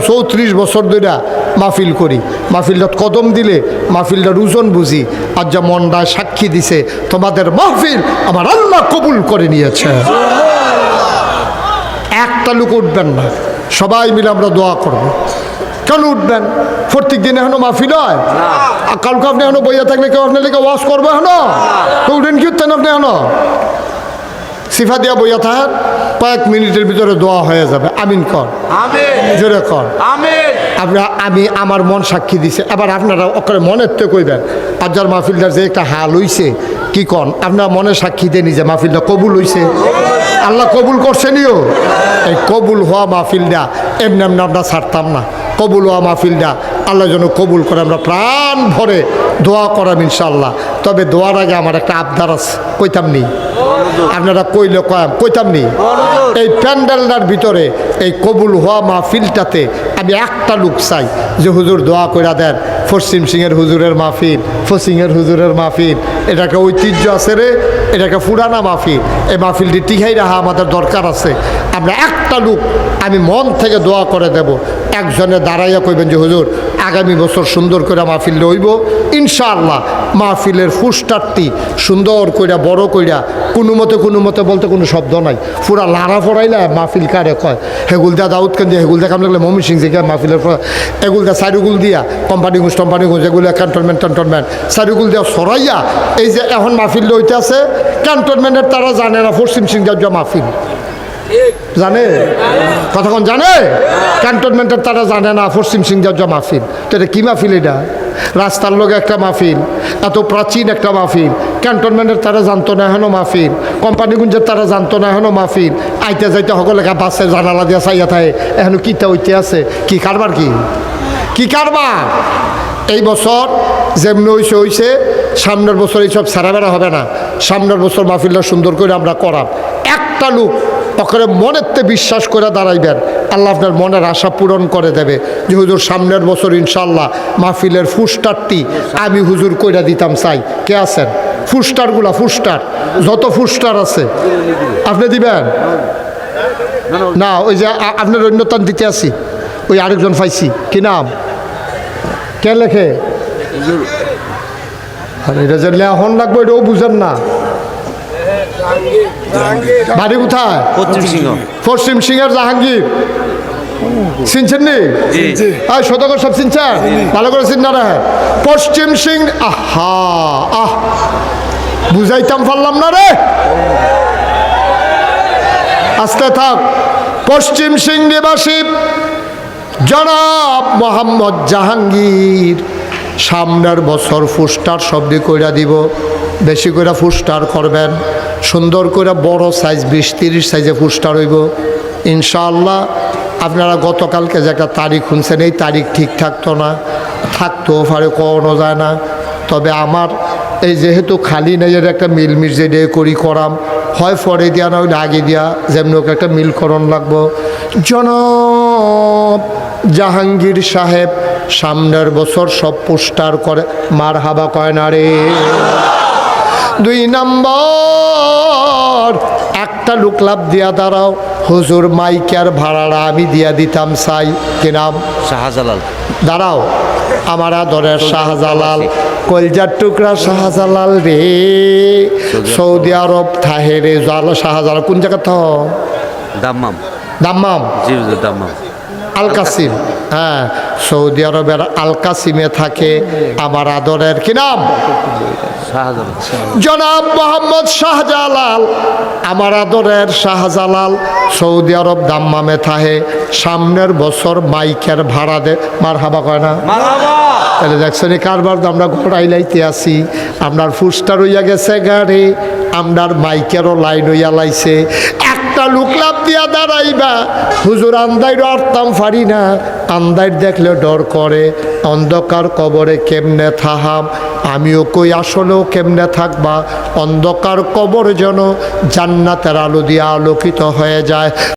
চৌত্রিশ বছর ধরে মাহফিল করি। মাহফিলটা কদম দিলে মাহফিলটার ওজন বুঝি। আর যা মনটায় সাক্ষী দিছে, তোমাদের মাহফিল আমার আল্লাহ কবুল করে নিয়েছে। একটা লোক উঠবেন না। সবাই মিলে আমরা দোয়া করব। কেন উঠবেন? প্রত্যেক দিন এখনও মাহফিল হয়? কালকে আপনি এখনও বইয়া থাকলে কেউ আপনার লেগে ওয়াশ করব এখনও? তো উঠেন কি উঠতেন আপনি এখনও? সিফা দিয়া বইয়া থাকেন? কয়েক মিনিটের ভিতরে দোয়া হয়ে যাবে। আমিন কর। জোরে কর। আপনার আপনারা আমি আমার মন সাক্ষী দিছে। এবার আপনারা ওখানে মনের তো কইবেন আজ্জার মাহফিলদার যে একটা হাল হইছে কি কন? আপনার মনে সাক্ষী দেনি যে মাহফিলটা কবুল হইছে? আল্লাহ কবুল করছেনিও এই কবুল হওয়া মাহফিলটা এমনি এমনি আমরা ছাড়তাম না। কবুল হওয়া মাহফিলটা আল্লাহ যেন কবুল করে, আমরা প্রাণ ভরে দোয়া করাম ইনশাল্লাহ তবে দোয়ার আগে আমার একটা আবদার আছে, কইতাম নি? আপনারা কইলে কয়াম, কইতাম নি? এই প্যান্ডেলটার ভিতরে এই কবুল হওয়া মাহফিলটাতে আমি একটা লোক চাই, যে হুজুর দোয়া কইরা দেন পশ্চিম সিংয়ের হুজুরের মাহফিল, ফসিংয়ের হুজুরের মাহফিল, এটাকে ঐতিহ্য আছে রে এটাকে ফুরানা মাহফিল। এই মাহফিলটি টিকাই রাখা আমাদের দরকার আছে। আমরা একটা লোক, আমি মন থেকে দোয়া করে দেব। একজনে দাঁড়াইয়া কইবেন যে, হুজুর, আগামী বছর সুন্দর করে মাহফিল লইব ইনশাআল্লাহ, মাহফিলের ফুসটারটি সুন্দর কইরা, বড় কইরা, কোনো মতে কোনো মতে বলতে কোনো শব্দ নাই। পুরা লাড়া ফড়াইলা মাহফিল কারে কয়? হেগুলদা দাউদ কেন্দ্রে হেগুল দা কাম লাগলে মমি সিং যে মাহফিলের পর এগুল দা সাইডুগুল দিয়া, কোম্পানি গুজ টম্পানি গুজ এগুলো ক্যান্টনমেন্ট ক্যান্টনমেন্ট সাইডুগুল দিয়া সরাইয়া, এই যে এখন মাহফিল লইতে আছে ক্যান্টনমেন্টের তারা জানে না, পশ্চিম সিং যা মাহফিল। জানে? কতক্ষণ জানে? ক্যান্টনমেন্টের তারা জানে না, পশ্চিম সিংজার মাহফিল। তো এটা কী মাহফিল এটা? রাস্তার লোক একটা মাহফিল, এত প্রাচীন একটা মাহফিল। ক্যান্টনমেন্টের তারা জানতো না এখনও মাহফিল। কোম্পানিগুঞ্জের তারা জানতো না এখনও মাহফিল। আইতে যাইতে সকলে বাসের জানালা দিয়া চাইয়া থাকে, এখনও কিতা হইতে আছে? কি কারবার কি? কি কারবার? এই বছর যেমনি হইছে হইছে, সামনের বছর এইসব সারাবেড়া হবে না। সামনের বছর মাহফিলটা সুন্দর করে আমরা করাম একটা লোক ওখানে মনেরতে বিশ্বাস করে দাঁড়াইবেন, আল্লাহ আপনার মনের আশা পূরণ করে দেবে। যে হুজুর, সামনের বছর ইনশাল্লাহ মাহফিলের ফুস্টারটি আমি হুজুর কইরা দিতাম, চাই। কে আছেন? ফুস্টারগুলা, ফুস্টার। যত ফুস্টার আছে। আপনি দিবেন? না, ওই যে আপনার অন্যতান দিতে আছি। ওই আরেকজন পাইছি। কি নাম? কে লেখে? আরে এটা যে লেখন লাগবে এটাও বুঝেন না। বাড়ি কোথায়? পশ্চিম পশ্চিম সিংহের জাহাঙ্গীর। চিনছেন নি। শতকর সব চিনছেন? ভালো করে চিন না পশ্চিম সিং আহা আহ। বুঝাইতাম পারলাম না রে। আস্তে থাক। পশ্চিম সিং নিবাসী জনাব মোহাম্মদ জাহাঙ্গীর। সামনের বছর ফুস্টার শব্দে কইরা দিব, বেশি করে ফুস্টার করবেন, সুন্দর করে বড় সাইজ, বিশ তিরিশ সাইজে ফুস্টার হইব। ইনশাআল্লাহ আপনারা গতকালকে যে একটা তারিখ শুনছেন, এই তারিখ ঠিক থাকতো না, থাকতেও পারে, কখনো যায় না। তবে আমার এই যেহেতু খালি নেজের একটা মিল মির্জে দিয়ে করি, করাম, হয় পরে দিয়া না আগে দিয়া যেমনি ওকে একটা মিলকরণ লাগবো। জন জাহাঙ্গীর সাহেব সামনের বছর সব পোস্টার করে মার হাবা কয় না রে? দুই নম্বর একটা লোক লাভ দিয়া দাঁড়াও। হুজুর মাইকার ভাড়াটা আমি দিয়া দিতাম চাই। কি নাম? শাহজালাল। দাঁড়াও আমার আদরের শাহজালাল। কলজার টুকরা শাহজালাল রে। সৌদি আরব। থাহে রে জাল শাহজালাল। কোন জায়গা থ দাম্মাম। দাম্মাম? জি হুজুর দাম্মাম। আল কাসিম। হ্যাঁ সৌদি আরবের আল কাসিমে থাকে আমার আদরের কি নাম? জনাব মোহাম্মদ শাহজালাল। আমার আদরের শাহজালাল সৌদি আরব দাম্মামে থাহে সামনের বছর মাইকের ভাড়া দে মার হাবা কয় না? তাহলে দেখছেন কারবার তো আমরা ঘোড়াই লাইতে আসি আপনার ফুস্টার হইয়া গেছে গাড়ি আপনার মাইকেরও লাইন হইয়া লাইছে। একটা লুকলাপ দিয়া দাঁড়াইবা। হুজুর আন্দাইর আর্তাম ফারি না। আন্দাইর দেখলে ডর করে। অন্ধকার কবরে কেমনে থাহাম? আমিও কই আসলেও কেমনে থাকবা? অন্ধকার কবর যেন জান্নাতের আলো দিয়ে আলোকিত হয়ে যায়।